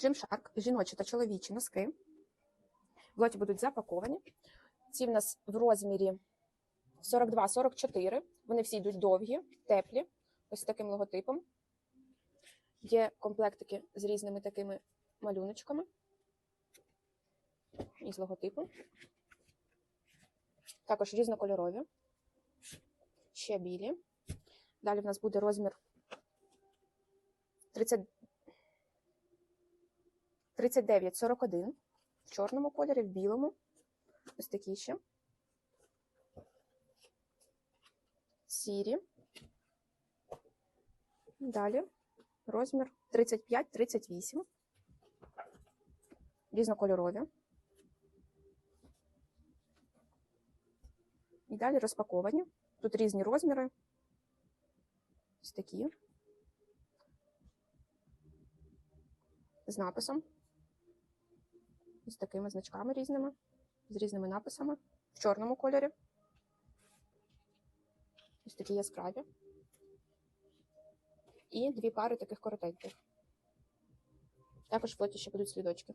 Gymshark, жіночі та чоловічі носки. В лоті будуть запаковані. Ці в нас в розмірі 42-44. Вони всі йдуть довгі, теплі, ось таким логотипом. Є комплектики з різними такими малюночками і з логотипом. Також різнокольорові. Ще білі. Далі в нас буде розмір 30... 39-41 в чорному кольорі, в білому. Ось такі ще. Сірі. Далі розмір 35-38. Різнокольорові. І далі розпаковані. Тут різні розміри. Ось такі. З написом. З такими значками різними, з різними написами в чорному кольорі. Ось такі яскраві. І дві пари таких коротеньких. Також в фоті ще будуть слідочки.